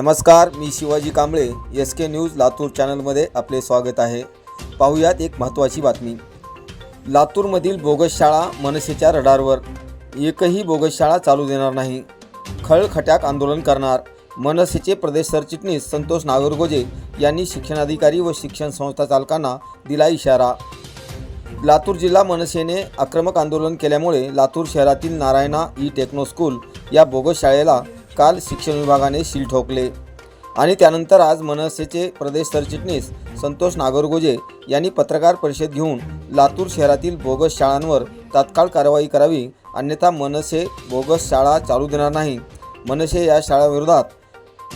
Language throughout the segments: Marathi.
नमस्कार मी Shivaji Kamble S K news Latur चॅनलमध्ये आपले स्वागत आहे. पाहूयात एक महत्त्वाची बातमी. लातूरमधील बोगस शाळा मनसेच्या रडारवर. एकही बोगस शाळा चालू देणार नाही. खळखट्याक आंदोलन करणार. मनसेचे प्रदेश सरचिटणीस संतोष नागरगोजे यांनी शिक्षणाधिकारी व शिक्षण संस्था चालकांना दिला इशारा. लातूर जिल्हा मनसेने आक्रमक आंदोलन केल्यामुळे लातूर शहरातील नारायणा ई टेक्नो स्कूल या बोगस शाळेला काल शिक्षण विभागाने शील ठोकले. आणि त्यानंतर आज मनसेचे प्रदेश सरचिटणीस संतोष नागरगोजे यांनी पत्रकार परिषद घेऊन लातूर शहरातील बोगस शाळांवर तात्काळ कारवाई करावी अन्यथा मनसे बोगस शाळा चालू देणार नाही. मनसे या शाळाविरोधात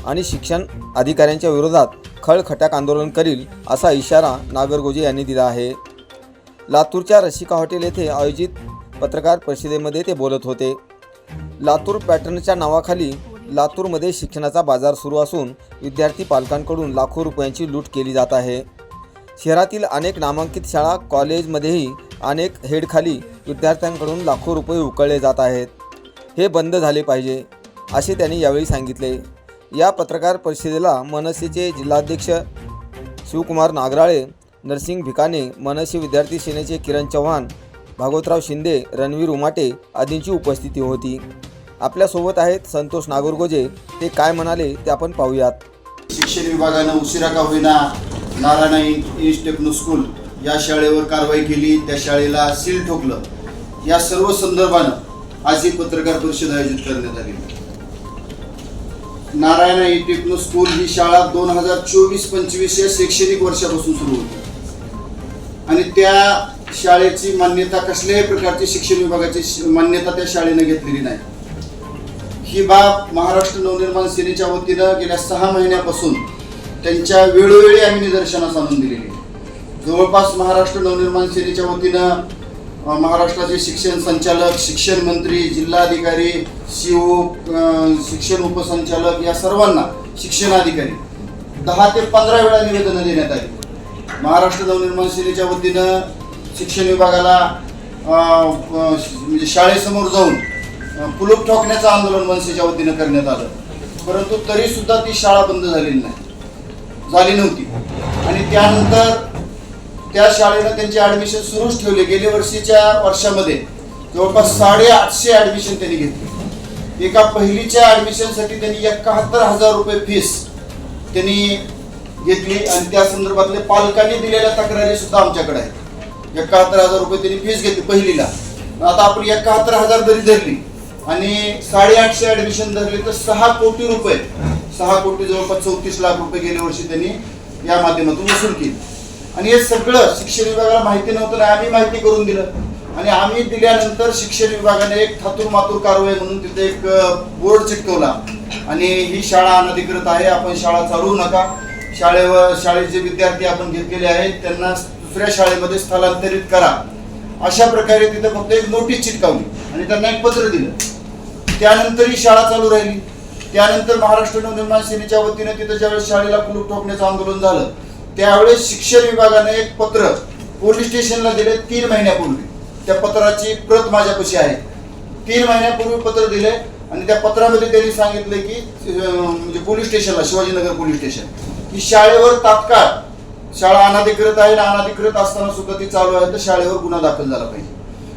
आणि शिक्षण अधिकाऱ्यांच्या विरोधात खळखटाक आंदोलन करील असा इशारा नागरगोजे यांनी दिला आहे. लातूरच्या रसिका हॉटेल येथे आयोजित पत्रकार परिषदेमध्ये ते बोलत होते. लातूर पॅटर्नच्या नावाखाली लातूरमध्ये शिक्षणाचा बाजार सुरू असून विद्यार्थी पालकांकडून लाखो रुपयांची लूट केली जात आहे. शहरातील अनेक नामांकित शाळा कॉलेजमध्येही अनेक हेडखाली विद्यार्थ्यांकडून लाखो रुपये उकळले जात आहेत. हे बंद झाले पाहिजे असे त्यांनी यावेळी सांगितले. या पत्रकार परिषदेला मनसेचे जिल्हाध्यक्ष शिवकुमार नागराळे नरसिंग भिकाने मनसे विद्यार्थी सेनेचे किरण चव्हाण भागवतराव शिंदे रणवीर उमाटे आदींची उपस्थिती होती. आपल्यासोबत आहेत संतोष नागरगोजे. ते काय म्हणाले ते आपण पाहूयात. शिक्षण विभागानं उशिरा का होईना नारायणा इंग्लिश स्कूल या शाळेवर कारवाई केली. त्या शाळेला सील ठोकलं. या सर्व संदर्भानं आज ही पत्रकार परिषद आयोजित करण्यात आली. नारायणा ई टेक्नो स्कूल ही शाळा दोन हजार चोवीस पंचवीस या शैक्षणिक वर्षापासून सुरू होती. आणि त्या शाळेची मान्यता कसल्याही प्रकारची शिक्षण विभागाची मान्यता त्या शाळेनं घेतलेली नाही. ही बाब महाराष्ट्र नवनिर्माण सेनेच्या वतीनं गेल्या सहा महिन्यापासून त्यांच्या वेळोवेळी आम्ही निदर्शनास आणून दिलेली जवळपास महाराष्ट्र नवनिर्माण सेनेच्या वतीनं महाराष्ट्राचे शिक्षण संचालक शिक्षण मंत्री जिल्हाधिकारी सीओ शिक्षण उपसंचालक या सर्वांना शिक्षणाधिकारी दहा ते पंधरा वेळा निवेदनं देण्यात आली. महाराष्ट्र नवनिर्माण सेनेच्या वतीनं शिक्षण विभागाला म्हणजे शाळेसमोर जाऊन कुलूप ठोकण्याचं आंदोलन मनसेच्या वतीनं करण्यात आलं. परंतु तरी सुद्धा ती शाळा बंद झालेली नाही. झाली नव्हती. आणि त्यानंतर त्या शाळेनं त्यांचे ऍडमिशन सुरूच ठेवले. गेल्या वर्षीच्या वर्षामध्ये जवळपास साडेआठशे ऍडमिशन त्यांनी घेतली. एका पहिलीच्या ऍडमिशनसाठी त्यांनी एकाहत्तर हजार रुपये फीस त्यांनी घेतली आणि त्या संदर्भातले पालकांनी दिलेल्या तक्रारी सुद्धा आमच्याकडे आहेत. एकाहत्तर हजार रुपये त्यांनी फीस घेतली पहिलीला. आता आपण एकाहत्तर हजार जरी धरली आणि साडेआठशे ऍडमिशन धरले तर सहा कोटी रुपये सहा कोटी जवळपास चौतीस लाख रुपये गेल्या वर्षी त्यांनी या माध्यमातून वसूल केली. आणि हे सगळं शिक्षण विभागाला माहिती नव्हतं ना आम्ही माहिती करून दिलं. आणि आम्ही दिल्यानंतर शिक्षण विभागाने एक थातूर मातूर कारवाई म्हणून तिथे एक बोर्ड चिटकवला. आणि ही शाळा अनधिकृत आहे आपण शाळा चालवू नका. शाळेवर शाळेचे विद्यार्थी आपण घेतलेले आहेत त्यांना दुसऱ्या शाळेमध्ये स्थलांतरित करा. अशा प्रकारे तिथे फक्त एक नोटीस चिटकावली आणि त्यांना एक पत्र दिलं. त्यानंतर ही शाळा चालू राहिली. त्यानंतर महाराष्ट्र नवनिर्माण सेनेच्या वतीने तिथं ज्यावेळेस शाळेला कुलूप ठोकण्याचं आंदोलन झालं त्यावेळेस शिक्षण विभागाने एक पत्र पोलीस स्टेशनला दिले तीन महिन्यापूर्वी. त्या पत्राची प्रत माझ्यापाशी आहे. तीन महिन्यापूर्वी पत्र दिले आणि त्या पत्रामध्ये त्यांनी सांगितले की म्हणजे पोलीस स्टेशनला शिवाजीनगर पोलीस स्टेशन की शाळेवर तात्काळ शाळा अनाधिकृत आहे आणि अनाधिकृत असताना सुद्धा ती चालू आहे तर शाळेवर गुन्हा दाखल झाला पाहिजे.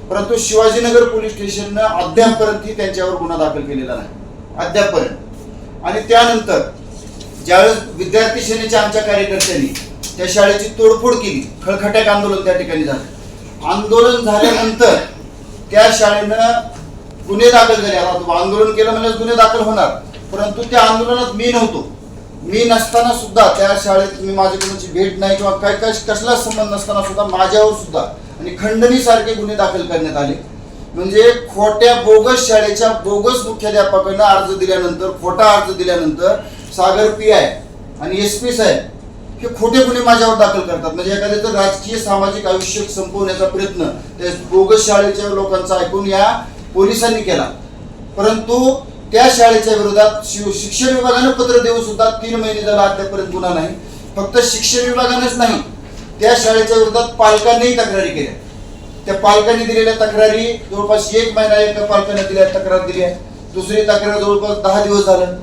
परंतु शिवाजीनगर पोलीस स्टेशननं अद्यापपर्यंत त्यांच्यावर गुन्हा दाखल केलेला नाही. अद्यापपर्यंत. आणि त्यानंतर ज्यावेळेस विद्यार्थी सेनेच्या आमच्या कार्यकर्त्यांनी त्या शाळेची तोडफोड केली खळखट्याक आंदोलन त्या ठिकाणी झालं. आंदोलन झाल्यानंतर त्या शाळेनं गुन्हे दाखल झाले. आता आंदोलन केलं म्हणजे गुन्हे दाखल होणार. परंतु त्या आंदोलनात मी नव्हतो. मी नसताना सुद्धा त्या शाळेत मी माझ्या कोणाची भेट नाही किंवा काय काय कसलाच संबंध नसताना सुद्धा माझ्यावर सुद्धा आणि खंडणीसारखे गुन्हे दाखल करण्यात आले. म्हणजे खोट्या बोगस शाळेच्या बोगस मुख्याध्यापकानं अर्ज दिल्यानंतर खोटा अर्ज दिल्यानंतर सागर पी आय आणि एस पी साहेब हे खोटे गुन्हे माझ्यावर दाखल करतात. म्हणजे एखाद्याचं राजकीय सामाजिक आयुष्य संपवण्याचा प्रयत्न त्या बोगस शाळेच्या लोकांचा ऐकून या पोलिसांनी केला. परंतु त्या शाळेच्या विरोधात शिव- शिक्षण विभागानं पत्र देऊन सुद्धा तीन महिने झाला अद्यापर्यंत गुन्हा नाही. फक्त शिक्षण विभागानंच नाही त्या शाळेच्या विरोधात पालकांनीही तक्रारी केल्या. त्या पालकांनी दिलेल्या तक्रारी जवळपास एक महिना एका पालकाने दिल्या तक्रार दिली आहे. दुसरी तक्रार जवळपास दहा दिवस झालं.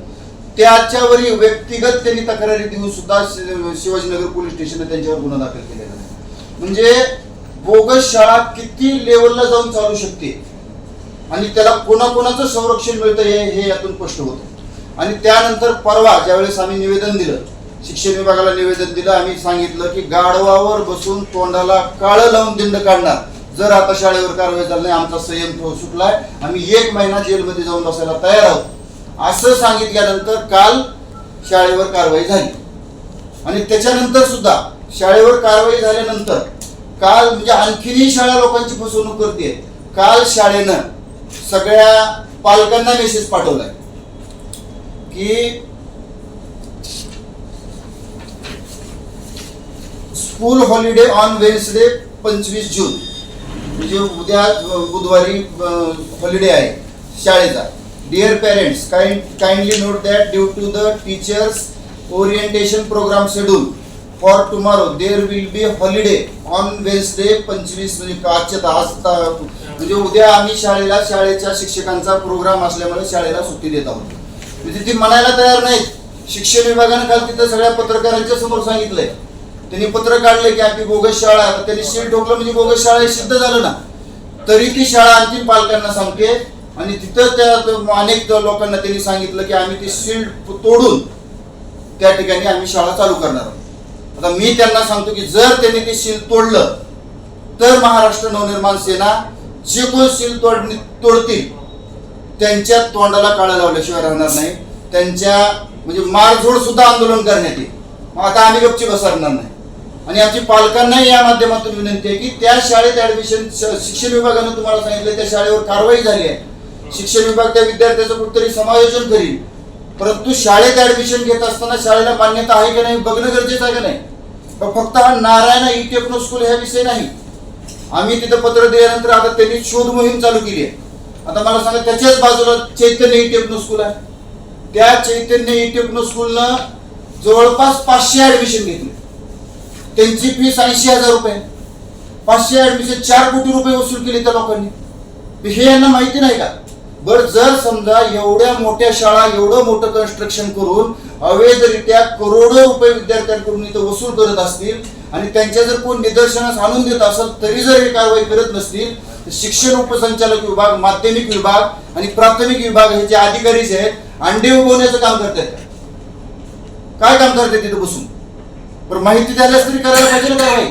त्याच्यावरही व्यक्तिगत त्यांनी तक्रारी देऊन सुद्धा शिवाजीनगर पोलीस स्टेशनने त्यांच्यावर गुन्हा दाखल केलेला म्हणजे बोगस शाळा किती लेवलला जाऊन चालू शकते? आणि त्याला कोणाकोणाचं संरक्षण मिळतं हे हे यातून स्पष्ट होतं. आणि त्यानंतर परवा ज्यावेळेस आम्ही निवेदन दिलं शिक्षण विभागाला निवेदन दिलं. आम्ही सांगितलं की गाढवावर बसून तोंडाला काळं लावून दिंड काढणार. जर आता शाळेवर कारवाई झाली नाही आमचा संयम सुटलाय. आम्ही एक महिना जेलमध्ये जाऊन बसायला तयार आहोत. असं सांगितल्यानंतर काल शाळेवर कारवाई झाली. आणि त्याच्यानंतर सुद्धा शाळेवर कारवाई झाल्यानंतर काल म्हणजे आणखीनही शाळा लोकांची फसवणूक करते काल शाळेनं सगळ्या पालकांना मेसेज पाठवलाय की स्कूल हॉलिडे ऑन वेन्सडे पंचवीस जून. म्हणजे उद्या बुधवारी हॉलिडे आहे शाळेचा. Dear parents kind kindly note that due to the teachers orientation programme schedule for tomorrow there will be holiday on Wednesday पंचवीस म्हणजे आजच्या तास म्हणजे उद्या आम्ही शाळेला शाळेच्या शिक्षकांचा प्रोग्राम असल्यामुळे शाळेला सुट्टी देत आहोत. म्हणजे ती म्हणायला तयार नाहीत. शिक्षण विभागानं काल तिथं सगळ्या पत्रकारांच्या समोर सांगितलंय. त्यांनी पत्र काढले की आपली बोगस शाळा आहे. आता त्यांनी सील ठोकलं म्हणजे बोगस शाळा हे सिद्ध झालं ना. तरी ती शाळा आणखी पालकांना सांगते. आणि तिथं त्या अनेक लोकांना त्यांनी सांगितलं की आम्ही ती शील्ड तोडून त्या ठिकाणी आम्ही शाळा चालू करणार आहोत. आता मी त्यांना सांगतो की जर त्यांनी ते सील तोडलं तर महाराष्ट्र नवनिर्माण सेना जे कोण सील तोड तोडतील त्यांच्या तोंडाला काळं लावल्याशिवाय राहणार नाही. त्यांच्या म्हणजे मारझोड सुद्धा आंदोलन करण्यात येईल. मग आता आम्ही गपची बसणार नाही. आणि आमची पालकांनाही या माध्यमातून विनंती आहे की त्या शाळेत ऍडमिशन शिक्षण विभागानं तुम्हाला सांगितलं त्या शाळेवर कारवाई झाली आहे. शिक्षण विभाग त्या विद्यार्थ्याचं कुठेतरी समायोजन करील. परंतु शाळेत ऍडमिशन घेत असताना शाळेला मान्यता आहे की नाही बघणं गरजेचं आहे का नाही? पण फक्त हा नारायण ई टेक्नो स्कूल ह्या विषय नाही. आम्ही तिथं पत्र दिल्यानंतर आता त्यांनी शोध मोहीम चालू केली आहे. आता मला सांगा त्याच्याच बाजूला चैतन्य ई टेक्नो स्कूल आहे. त्या चैतन्य ई टेक्नो स्कूलनं जवळपास पाचशे ऍडमिशन घेतले. त्यांची फीस ऐंशी हजार रुपये. पाचशे ऍडमिशन चार कोटी रुपये वसूल केले त्या लोकांनी. हे यांना माहिती नाही का? बर जर समजा एवढ्या मोठ्या शाळा एवढं मोठं कन्स्ट्रक्शन करून अवैधरित्या करोडो रुपये विद्यार्थ्यांकडून इथं वसूल करत असतील आणि त्यांच्या जर कोण निदर्शनास आणून देत असेल तरी जर हे कारवाई करत नसतील तर शिक्षण उपसंचालक विभाग माध्यमिक विभाग आणि प्राथमिक विभाग हे जे अधिकारी जे आहेत अंडे उगवण्याचं काम करतात काय काम करते तिथं बसून? पण माहिती द्यायलाच तरी करायला पाहिजे ना कारवाई.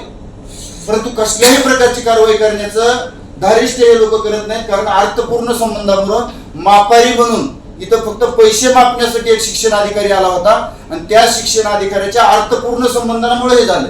परंतु कसल्याही प्रकारची कारवाई करण्याचं धारिष्ट हे लोक करत नाहीत कारण अर्थपूर्ण संबंधामुळं मापारी बनून इथं फक्त पैसे मापण्यासाठी एक शिक्षण अधिकारी आला होता आणि त्या शिक्षण अधिकाऱ्याच्या अर्थपूर्ण संबंधामुळे हे झालं.